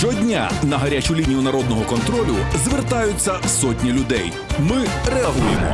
Щодня на гарячу лінію народного контролю звертаються сотні людей. Ми реагуємо.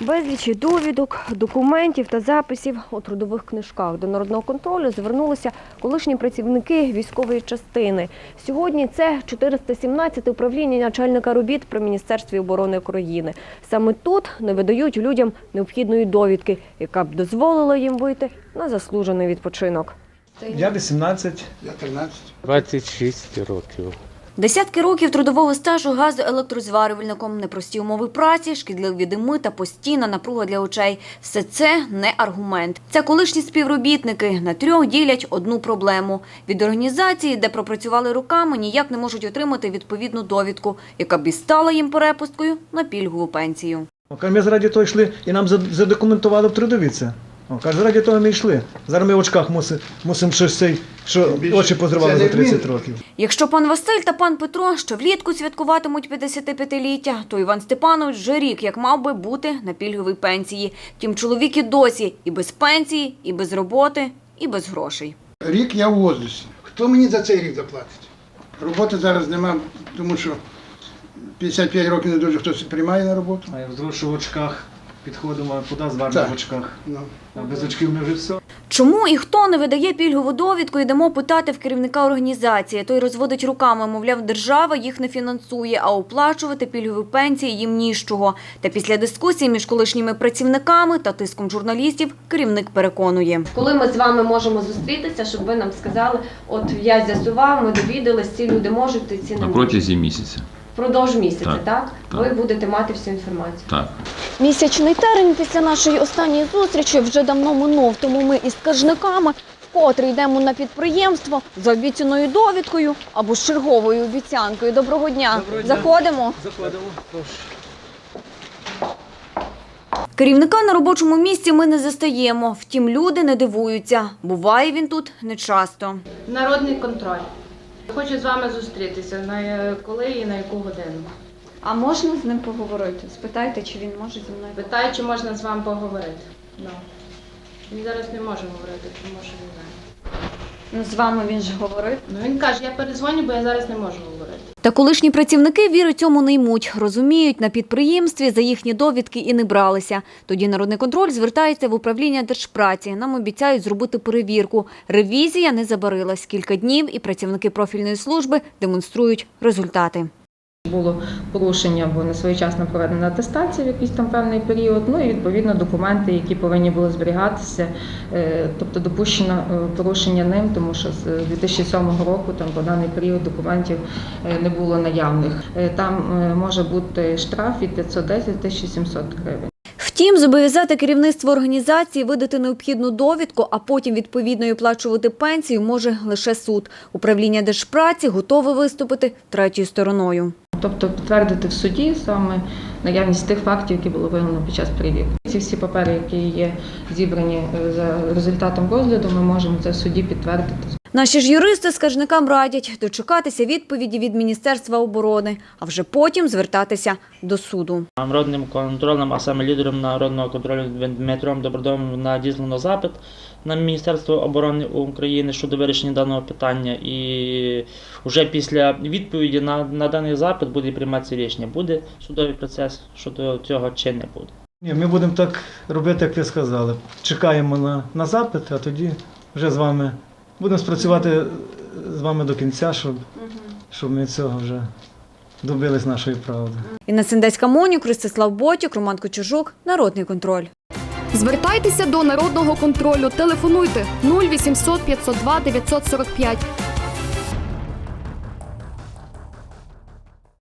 Безлічі довідок, документів та записів у трудових книжках до народного контролю звернулися колишні працівники військової частини. Сьогодні це 417 управління начальника робіт при Міністерстві оборони України. Саме тут не видають людям необхідної довідки, яка б дозволила їм вийти на заслужений відпочинок. Я 18. Я 13. 26 років. Десятки років трудового стажу газоелектрозварювальником, непрості умови праці, шкідливі дими та постійна напруга для очей. Все це не аргумент. Це колишні співробітники на трьох ділять одну проблему. Від організації, де пропрацювали руками, ніяк не можуть отримати відповідну довідку, яка б і стала їм перепусткою на пільгову пенсію. Ми заради того йшли і нам за- задокументували в трудові це. О, каже, заради того ми йшли. Зараз ми в очках мусимо мусим щось цей, що більше очі позривали за не 30 років. Якщо пан Василь та пан Петро ще влітку святкуватимуть 55-ліття, то Іван Степанович вже рік як мав би бути на пільговій пенсії. Втім, чоловік і досі і без пенсії, і без роботи, і без грошей. Рік я в возрасті. Хто мені за цей рік заплатить? Роботи зараз нема, тому що 55 років не дуже хтось приймає на роботу. А я взрушу в очках, підходимо, куди зварно Так. в очках. Ну. А без очків ми вже все. Чому і хто не видає пільгову довідку, йдемо питати в керівника організації. Той розводить руками, мовляв, держава їх не фінансує, а оплачувати пільгові пенсії їм нічого. Та після дискусії між колишніми працівниками та тиском журналістів керівник переконує. Коли ми з вами можемо зустрітися, щоб ви нам сказали, от я з'ясував, ми довідались, ці люди можуть, і ці не На можуть. протязі місяця. Впродовж місяця, так? Так, так. Ви будете мати всю інформацію. Так. Місячний термін після нашої останньої зустрічі вже давно минув, тому ми із скаржниками вкотре йдемо на підприємство за обіцяною довідкою або з черговою обіцянкою. Доброго дня. Доброго дня. Заходимо. Заходимо. Керівника на робочому місці ми не застаємо. Втім, люди не дивуються. Буває він тут нечасто. Народний контроль. Хочу з вами зустрітися. На коли і на яку годину? А можна з ним поговорити? Спитайте, чи він може зі мною. Питаю, чи можна з вами поговорити. Ну. Він зараз не може говорити, тому що не знаю. Ну, з вами він ж говорив. Ну він каже, я перезвоню, бо я зараз не можу говорити. Та колишні працівники віри цьому не ймуть. Розуміють, на підприємстві за їхні довідки і не бралися. Тоді народний контроль звертається в управління держпраці. Нам обіцяють зробити перевірку. Ревізія не забарилась. Кілька днів і працівники профільної служби демонструють результати. Було порушення, бо не своєчасно проведена атестація в якийсь там певний період. Ну і відповідно документи, які повинні були зберігатися, е, тобто допущено е, порушення ним, тому що з 2007 року там по даний період документів е, не було наявних. Е, Там е, може бути штраф від 510 1700 гривень. Втім, зобов'язати керівництво організації видати необхідну довідку, а потім відповідно й оплачувати пенсію може лише суд. Управління держпраці готове виступити третьою стороною. Тобто підтвердити в суді саме наявність тих фактів, які було виявлено під час перевірки. Ці всі папери, які є зібрані е, за результатом розгляду, ми можемо це в суді підтвердити. Наші ж юристи скаржникам радять дочекатися відповіді від Міністерства оборони, а вже потім звертатися до суду. Народним контролем, а саме лідером народного контролю Дмитром Добродомовим надіслано запит на Міністерство оборони України щодо вирішення даного питання. І вже після відповіді на, на даний запит буде прийматися рішення, буде судовий процес щодо цього чи не буде. Ні, ми будемо так робити, як ви сказали. Чекаємо на, на запит, а тоді вже з вами будемо спрацювати з вами до кінця, щоб, щоб ми цього вже добились нашої правди. Інна Сендецька Монюк, Ростислав Ботюк, Роман Кочужук, Народний контроль. Звертайтеся до народного контролю. Телефонуйте 0800 502 945